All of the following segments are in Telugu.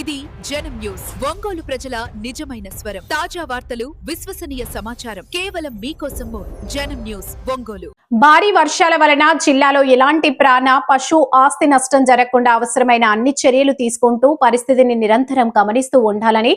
ఇది జనం న్యూస్. ఒంగోలు ప్రజల నిజమైన స్వరం. తాజా వార్తలు విశ్వసనీయ సమాచారం. కేవలం మీకోసం జనం న్యూస్ ఒంగోలు. భారీ వర్షాల వలన జిల్లాలో ఎలాంటి ప్రాణ పశు ఆస్తి నష్టం జరగకుండా అవసరమైన అన్ని చర్యలు తీసుకుంటూ పరిస్థితిని నిరంతరం గమనిస్తూ ఉండాలని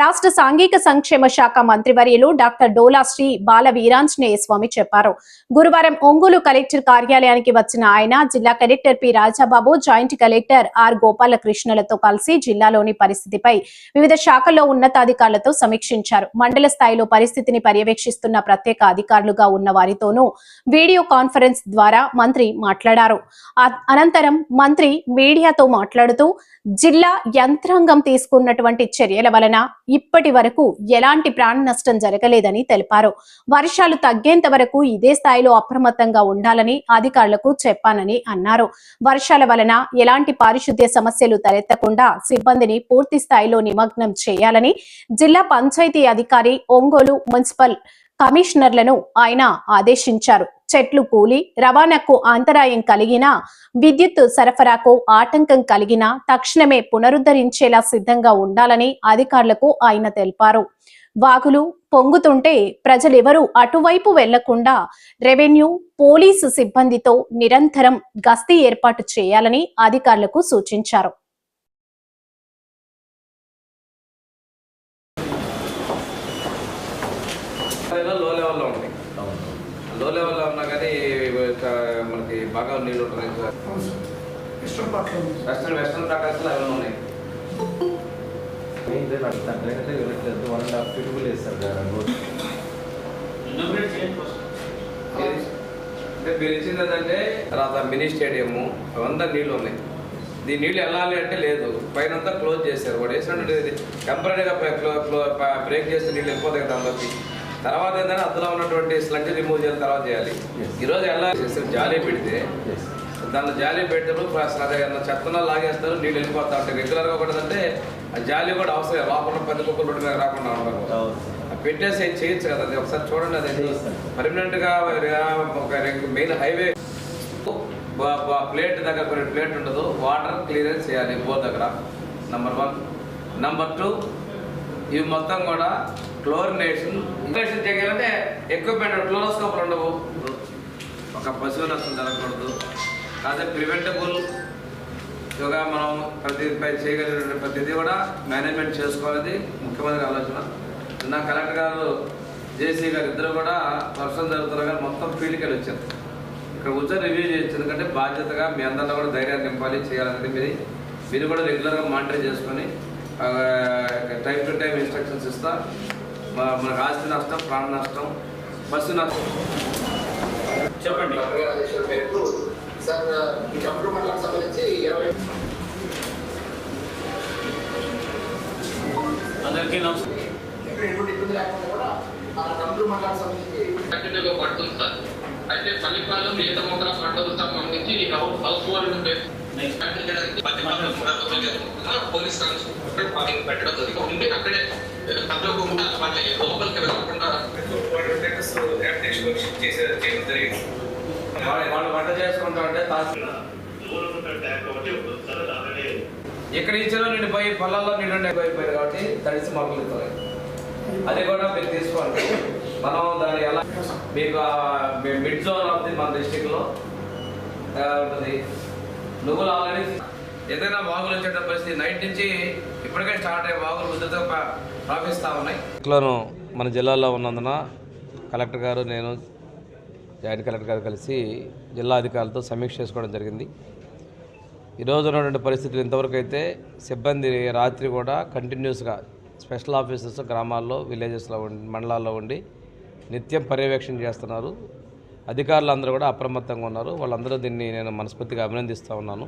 రాష్ట్ర సాంఘిక సంక్షేమ శాఖ మంత్రివర్యులు డాక్టర్ డోలా శ్రీ బాల వీరాంజనేయ స్వామి చెప్పారు. గురువారం ఒంగోలు కలెక్టర్ కార్యాలయానికి వచ్చిన ఆయన జిల్లా collector P Rajababu joint collector R గోపాలకృష్ణలతో కలిసి జిల్లాలోని పరిస్థితిపై వివిధ శాఖల్లో ఉన్నతాధికారులతో సమీక్షించారు. మండల స్థాయిలో పరిస్థితిని పర్యవేక్షిస్తున్న ప్రత్యేక అధికారులుగా ఉన్న వారితోనూ వీడియో కాన్ఫరెన్స్ ద్వారా మంత్రి మాట్లాడారు. అనంతరం మంత్రి మీడియాతో మాట్లాడుతూ జిల్లా యంత్రాంగం తీసుకున్నటువంటి చర్యల వలన ఇప్పటి వరకు ఎలాంటి ప్రాణ నష్టం జరగలేదని తెలిపారు. వర్షాలు తగ్గేంత వరకు ఇదే స్థాయిలో అప్రమత్తంగా ఉండాలని అధికారులకు చెప్పానని అన్నారు. వర్షాల వలన ఎలాంటి పారిశుద్ధ్య సమస్యలు తలెత్తకుండా సిబ్బందిని పూర్తి స్థాయిలో నిమగ్నం చేయాలని జిల్లా పంచాయతీ అధికారి ఒంగోలు మున్సిపల్ కమిషనర్లను ఆయన ఆదేశించారు. చెట్లు కూలి రవాణాకు అంతరాయం కలిగినా విద్యుత్ సరఫరాకు ఆటంకం కలిగినా తక్షణమే పునరుద్ధరించేలా సిద్ధంగా ఉండాలని అధికారులకు ఆయన తెలిపారు. వాగులు పొంగుతుంటే ప్రజలెవరూ అటువైపు వెళ్ళకుండా రెవెన్యూ పోలీసు సిబ్బందితో నిరంతరం గస్తీ ఏర్పాటు చేయాలని అధికారులకు సూచించారు స్థాయిలో లో లెవెల్లో ఉంది లో లెవెల్లో ఉన్నా కానీ ఇక మనకి బాగా నీళ్ళు పట్ల ఉంది. వెస్టర్న్ వెస్టర్న్ ప్రకాశాలు అవి ఉన్నాయి? వన్ అండ్ హాఫ్ ఫీట్ కూడా లేదు సార్ ఇది- అంటే మీరు ఇచ్చింది ఏంటంటే తర్వాత మినీ స్టేడియం అవంతా నీళ్ళు ఉన్నాయి. దీని నీళ్ళు వెళ్ళాలి అంటే లేదు. పైన అంతా క్లోజ్ చేశారు. వాడు వేసినట్టు టెంపరీగా బ్రేక్ చేస్తే నీళ్ళు వెళ్ళిపోతాయి కదా దాంట్లోకి తర్వాత ఏంటంటే అందులో ఉన్నటువంటి స్లగ్ రిమూవ్ చేయాలి తర్వాత చేయాలి. ఈరోజు వెళ్ళాలి చేస్తే జాలి పెడితే దాంట్లో జాలి అసలు అదే చెత్తన లాగేస్తారు నీళ్ళు వెళ్ళిపోతా ఉంటాయి. రెగ్యులర్గా కూడా అంటే ఆ జాలి కూడా అవసరం లోపల పెద్ద కుక్కలు రోడ్డు మీద రాకుండా ఉండడం పెట్టేసి చేయొచ్చు కదా? అది ఒకసారి చూడండి అది చేస్తాను. పర్మనెంట్గా ఒక మెయిన్ హైవే ప్లేట్ దగ్గర కొన్ని ప్లేట్ ఉండదు. వాటర్ క్లియరెన్స్ చేయాలి. బోర్ దగ్గర. నంబర్ వన్ నంబర్ టూ ఇవి మొత్తం కూడా క్లోరినేషన్. క్లోరినేషన్ చేయాలంటే ఎక్విప్మెంట్ క్లోరోస్కోప్లు ఉండవు. ఒక పశువు నష్టం జరగకూడదు. అదే ప్రివెంటబుల్ యోగా మనం ప్రతిపై చేయగలిగిన ప్రతిదీ కూడా మేనేజ్మెంట్ చేసుకోవాలని ముఖ్యమంత్రి ఆలోచన. నిన్న కలెక్టర్ గారు జేసీ గారు ఇద్దరు కూడా వర్షం జరుగుతున్నారు కానీ మొత్తం ఫీల్డ్కి వెళ్ళి వచ్చారు ఇక్కడ కూర్చొని రివ్యూ చేయొచ్చు. ఎందుకంటే బాధ్యతగా మీ అందరిలో కూడా ధైర్యాన్ని నింపాలి చేయాలనేది మీది. మీరు కూడా రెగ్యులర్గా మానిటర్ చేసుకొని టైం టు టైం ఇన్స్ట్రక్షన్స్ ఇస్తా. మనకు ఆస్తి నష్టం ప్రాణ నష్టం బస్సు నష్టం. చెప్పండి. సార్ ఈ సంబంధించి ఇరవై అందరికీ నమస్కారం పడుతుంది సార్. అయితే పల్లిపాలెం ఈత మొక్కల పంటకు సంబంధించి హౌస్ హోల్డ్ పోలీస్ పెట్టడం జరిగింది. అక్కడే తప్పకుండా వాళ్ళని లోపలికి వెళ్ళకుండా చేయడం జరిగింది వాళ్ళు వంట చేసుకుంటా ఉంటే ఎక్కడ ఇచ్చారో నేను పోయి పొలాల్లో నీళ్ళు అయిపోయింది కాబట్టి తడిసి మొక్కలు అది కూడా మీరు తీసుకోండి. మనం దాన్ని ఎలా మీకు మిడ్ జోన్ అవుతుంది ది మన డిస్టిక్లో ఉంటుంది నువ్వులు ఆల్రెడీ ఏదైనా వాగులు వచ్చేట పరిస్థితి నైట్ నుంచి ఇప్పటికే స్టార్ట్ అయ్యే వాగులు ఉధృత ప్రవహిస్తూ ఉన్నాయి. ఇట్లను మన జిల్లాలో ఉన్నందున కలెక్టర్ గారు నేను జాయింట్ కలెక్టర్ గారు కలిసి జిల్లా అధికారులతో సమీక్ష చేసుకోవడం జరిగింది. ఈరోజు ఉన్నటువంటి పరిస్థితులు ఇంతవరకు అయితే సిబ్బంది రాత్రి కూడా కంటిన్యూస్గా స్పెషల్ ఆఫీసర్స్ గ్రామాల్లో విలేజెస్లో ఉండి మండలాల్లో ఉండి నిత్యం పర్యవేక్షణ చేస్తున్నారు. అధికారులు అందరూ కూడా అప్రమత్తంగా ఉన్నారు. వాళ్ళందరూ దీన్ని నేను మనస్ఫూర్తిగా అభినందిస్తూ ఉన్నాను.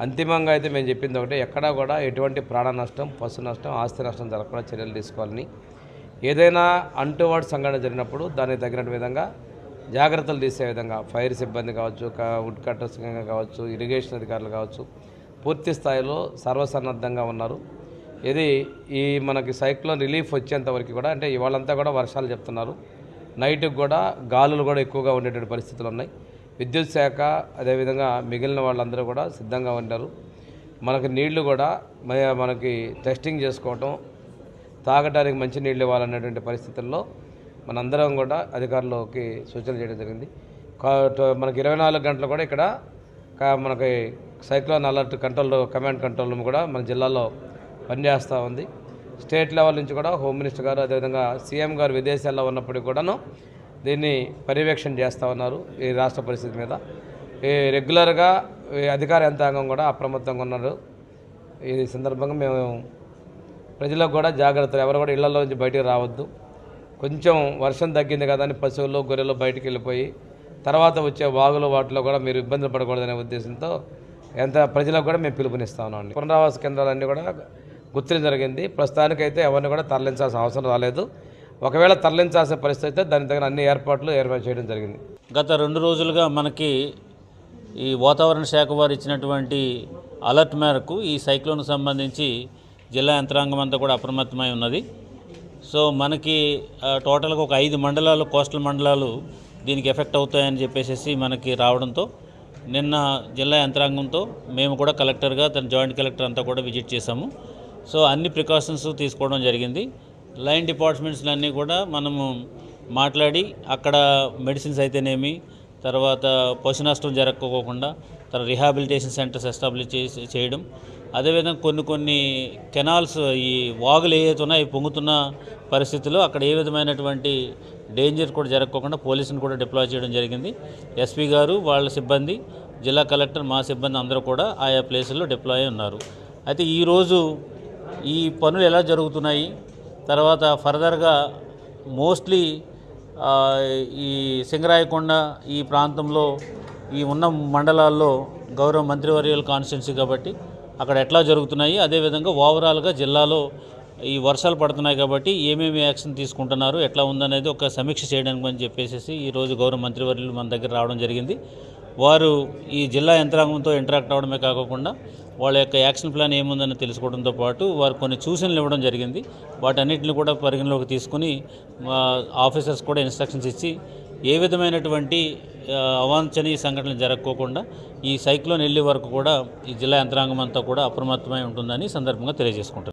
అంతిమంగా అయితే మేము చెప్పింది ఒకటే ఎక్కడా కూడా ఎటువంటి ప్రాణ నష్టం పశు నష్టం ఆస్తి నష్టం జరగకుండా చర్యలు తీసుకోవాలని. ఏదైనా అంటువాడు సంఘటన జరిగినప్పుడు దానికి తగినట్టు విధంగా జాగ్రత్తలు తీసే విధంగా ఫైర్ సిబ్బంది కావచ్చు వుడ్ కట్టర్స్ కావచ్చు ఇరిగేషన్ అధికారులు కావచ్చు పూర్తి స్థాయిలో సర్వసన్నద్ధంగా ఉన్నారు. ఇది ఈ మనకి సైక్లోన్ రిలీఫ్ వచ్చేంత వరకు కూడా అంటే ఇవాళంతా కూడా వర్షాలు చెప్తున్నారు. నైట్కి కూడా గాలులు కూడా ఎక్కువగా ఉండేటువంటి పరిస్థితులు ఉన్నాయి. విద్యుత్ శాఖ అదేవిధంగా మిగిలిన వాళ్ళందరూ కూడా సిద్ధంగా ఉన్నారు మనకి నీళ్ళు కూడా మ- మనకి టెస్టింగ్ చేసుకోవటం తాగడానికి మంచి నీళ్ళు ఇవ్వాలనేటువంటి పరిస్థితుల్లో మనందరం కూడా అధికారులకి సూచన చేయడం జరిగింది. కా- మనకి ఇరవై నాలుగు గంటలు కూడా ఇక్కడ మనకి cyclone alert control command control room కూడా మన జిల్లాలో పనిచేస్తూ ఉంది. స్టేట్ లెవెల్ నుంచి కూడా హోమ్ మినిస్టర్ గారు అదేవిధంగా సీఎం గారు విదేశాల్లో ఉన్నప్పటికీ కూడాను దీన్ని పర్యవేక్షణ చేస్తూ ఉన్నారు ఈ రాష్ట్ర పరిస్థితి మీద. ఈ రెగ్యులర్గా ఈ అధికార యంత్రాంగం కూడా అప్రమత్తంగా ఉన్నారు. ఈ సందర్భంగా మేము ప్రజలకు కూడా జాగ్రత్తలు ఎవరు కూడా ఇళ్ళలో నుంచి బయటికి రావద్దు. కొంచెం వర్షం తగ్గింది కదా అని పశువులు గొర్రెలు బయటికి వెళ్ళిపోయి తర్వాత వచ్చే వాగులు వాటిలో కూడా మీరు ఇబ్బందులు పడకూడదనే ఉద్దేశంతో ఎంత ప్రజలకు కూడా మేము పిలుపునిస్తా ఉన్నాం పునరావాస కేంద్రాలన్నీ కూడా గుర్తించడం జరిగింది. ప్రస్తుతానికైతే ఎవరిని కూడా తరలించాల్సిన అవసరం రాలేదు. ఒకవేళ తరలించాల్సిన పరిస్థితి అయితే దాని తగిన అన్ని ఏర్పాట్లు ఏర్పాటు చేయడం జరిగింది. గత రెండు రోజులుగా మనకి ఈ వాతావరణ శాఖ వారు ఇచ్చినటువంటి అలర్ట్ మేరకు ఈ సైక్లోన్కు సంబంధించి జిల్లా యంత్రాంగం అంతా కూడా అప్రమత్తమై ఉన్నది. సో మనకి టోటల్గా ఒక ఐదు మండలాలు కోస్టల్ మండలాలు దీనికి ఎఫెక్ట్ అవుతాయని చెప్పేసి మనకి రావడంతో నిన్న జిల్లా యంత్రాంగంతో మేము కూడా కలెక్టర్గా తన జాయింట్ కలెక్టర్ అంతా కూడా విజిట్ చేశాము. సో అన్ని ప్రికాషన్స్ తీసుకోవడం జరిగింది. లైన్ డిపార్ట్మెంట్స్లన్నీ కూడా మనము మాట్లాడి అక్కడ మెడిసిన్స్ అయితేనేమి తర్వాత పశు నష్టం జరగకోకుండా తర్వాత రిహాబిలిటేషన్ సెంటర్స్ ఎస్టాబ్లిష్ చేసి చేయడం. అదేవిధంగా కొన్ని కొన్ని కెనాల్స్ ఈ వాగులు ఏవైతే ఉన్నాయో అవి పొంగుతున్న పరిస్థితుల్లో అక్కడ ఏ విధమైనటువంటి డేంజర్ కూడా జరగకోకుండా పోలీసుని కూడా డిప్లాయ్ చేయడం జరిగింది. ఎస్పీ గారు వాళ్ళ సిబ్బంది జిల్లా కలెక్టర్ మా సిబ్బంది అందరూ కూడా ఆయా ప్లేసుల్లో డిప్లాయ్ ఉన్నారు. అయితే ఈరోజు ఈ పనులు ఎలా జరుగుతున్నాయి? తర్వాత ఫర్దర్గా మోస్ట్లీ ఈ సింగరాయకొండ ఈ ప్రాంతంలో ఈ ఉన్న మండలాల్లో గౌరవ మంత్రివర్యుల కాన్స్టిట్యున్సీ కాబట్టి అక్కడ ఎట్లా జరుగుతున్నాయి అదేవిధంగా ఓవరాల్గా జిల్లాలో ఈ వర్షాలు పడుతున్నాయి కాబట్టి ఏమేమి యాక్షన్ తీసుకుంటున్నారు ఎట్లా ఉందనేది ఒక సమీక్ష చేయడానికి అని చెప్పేసి ఈరోజు గౌరవ మంత్రివర్యులు మన దగ్గర రావడం జరిగింది. వారు ఈ జిల్లా యంత్రాంగంతో ఇంటరాక్ట్ అవడమే కాకుండా వాళ్ళ యొక్క యాక్షన్ ప్లాన్ ఏముందని తెలుసుకోవడంతో పాటు వారు కొన్ని సూచనలు ఇవ్వడం జరిగింది. వాటన్నిటిని కూడా పరిగణలోకి తీసుకుని ఆఫీసర్స్ కూడా ఇన్స్ట్రక్షన్స్ ఇచ్చి ఏ విధమైనటువంటి అవాంఛనీయ సంఘటనలు జరగకోకుండా ఈ సైక్లోన్ వెళ్ళే వరకు కూడా ఈ జిల్లా యంత్రాంగం అంతా కూడా అప్రమత్తమై ఉంటుందని సందర్భంగా తెలియజేసుకుంటారు